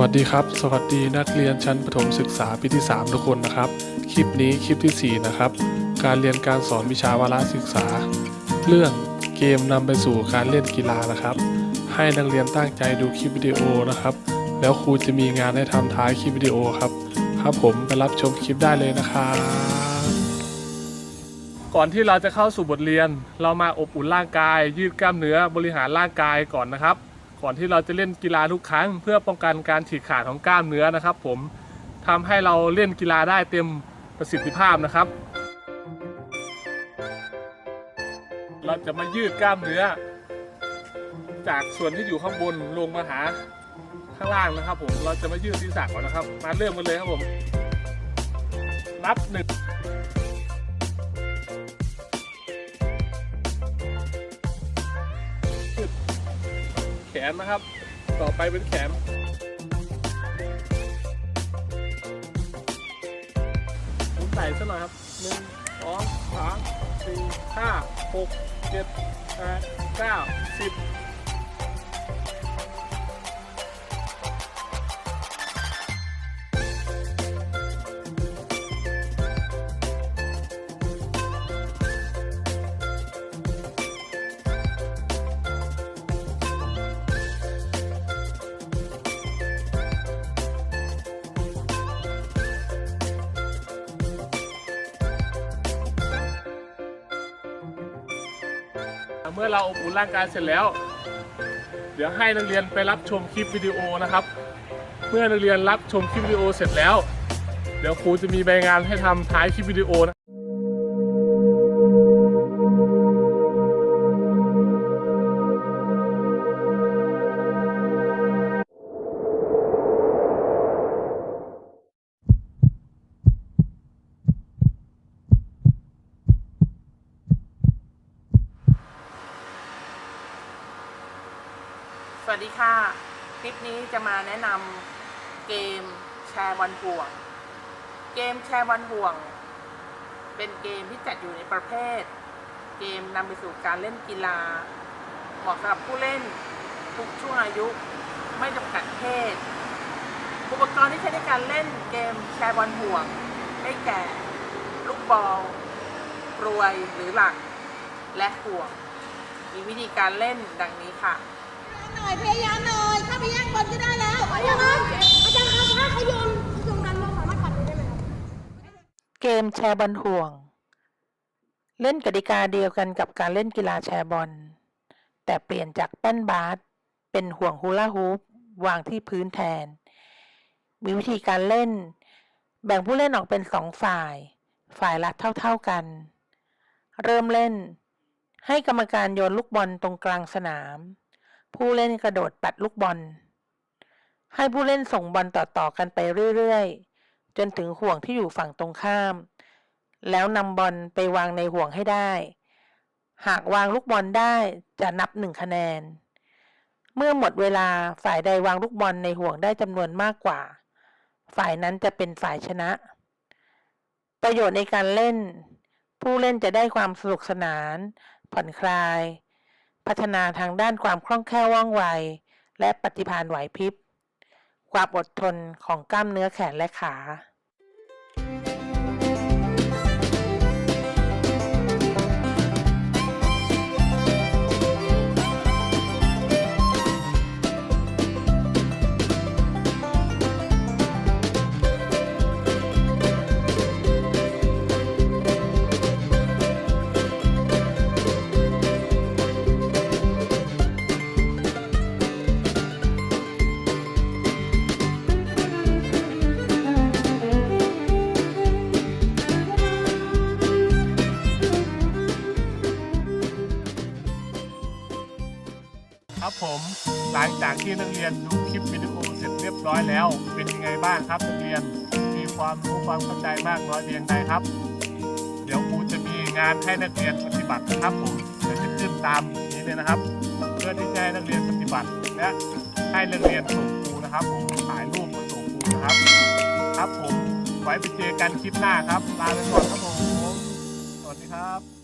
วัสดีครับ สวัสดีนักเรียนชั้นประถมศึกษาปีที่ 3 ทุกคนนะครับ คลิปนี้คลิปที่ 4 นะครับ การเรียนการสอนวิชาวาระศึกษา เรื่องเกมนำไปสู่การเล่นกีฬานะครับ ให้นักเรียนตั้งใจดูคลิปวิดีโอนะครับ แล้วครูจะมีงานให้ทำท้ายคลิปวิดีโอครับ ครับผมไปรับชมคลิปได้เลยนะครับก่อนที่เราจะเข้าสู่บทเรียน เรามาอบอุ่นร่างกาย ยืดกล้ามเนื้อบริหารร่างกายก่อนนะครับ ก่อนที่เราจะเล่นกีฬาทุกครั้ง เพื่อป้องกันการฉีกขาดของกล้ามเนื้อนะครับ ผมทำให้เราเล่นกีฬาได้เต็มประสิทธิภาพนะครับ เราจะมายืดกล้ามเนื้อ จากส่วนที่อยู่ข้างบนลงมาหาข้างล่างนะครับ ผมเราจะมายืดศีรษะก่อนนะครับ มาเริ่มกันเลยครับผม นับหนึ่ง แขนนะครับ ต่อไปเป็นแขนผมใส่ซะหน่อยครับหนึ่งสองสามสี่ห้าหกเจ็ดแปดเก้าสิบ เมื่อเราอบอุ่นร่างกายเสร็จแล้ว เดี๋ยวให้นักเรียนไปรับชมคลิปวิดีโอนะครับ เมื่อนักเรียนรับชมคลิปวิดีโอเสร็จแล้ว เดี๋ยวครูจะมีใบงานให้ทำท้ายคลิปวิดีโอนะ วัสดีค่ะ คลิปนี้จะมาแนะนำเกมแชร์บอลห่วง เกมแชร์บอลห่วง เป็นเกมที่จัดอยู่ในประเภท เกมนำไปสู่การเล่นกีฬา เหมาะสำหรับผู้เล่นทุกช่วงอายุ ไม่จำกัดเพศ อุปกรณ์ที่ใช้ในการเล่นเกมแชร์บอลห่วง ได้แก่ ลูกบอลกรวยหรือหลัก และห่วง มีวิธีการเล่นดังนี้ค่ะ อยพยายามหน่อยถ้าไปแย่งบอลก็ได้แล้วพยายามอาจารย์ครับถ้าเขาโยนโยนดันเราสามารถปัดได้ไหมครับเกมแชร์บอลห่วง เล่นกติกาเดียวกันกับการเล่นกีฬาแชร์บอล แต่เปลี่ยนจากแป้นบาสเป็นห่วงฮูลาฮูปวางที่พื้นแทน มีวิธีการเล่น แบ่งผู้เล่นออกเป็นสองฝ่าย ฝ่ายละเท่า ๆกัน เริ่มเล่น ให้กรรมการโยนลูกบอลตรงกลางสนาม ผู้เล่นกระโดดปัดลูกบอล ให้ผู้เล่นส่งบอลต่อๆกันไปเรื่อยๆ จนถึงห่วงที่อยู่ฝั่งตรงข้าม แล้วนำบอลไปวางในห่วงให้ได้ หากวางลูกบอลได้จะนับหนึ่งคะแนน เมื่อหมดเวลาฝ่ายใดวางลูกบอลในห่วงได้จำนวนมากกว่า ฝ่ายนั้นจะเป็นฝ่ายชนะ ประโยชน์ในการเล่น ผู้เล่นจะได้ความสนุกสนาน ผ่อนคลาย พัฒนาทางด้านความคล่องแคล่วว่องไว และปฏิภาณไหวพริบ ความอดทนของกล้ามเนื้อแขนและขา ครับผมหลังจากที่นักเรียนดูคลิปวิดีโอเสร็จเรียบร้อยแล้ว เป็นยังไงบ้างครับนักเรียนมีความรู้ความเข้าใจมากน้อยเพียงใดครับ เดี๋ยวครูจะมีงานให้นักเรียนปฏิบัตินะครับผมเดี๋ยวจะขึ้นตามนี้เลยนะครับ เพื่อที่จะให้นักเรียนปฏิบัติและให้นักเรียนส่งครูนะครับผมถ่ายรูปมาส่งครูนะครับ ครับผมไว้ไปเจอกันคลิปหน้าครับลาไปก่อนครับผมสวัสดีครับ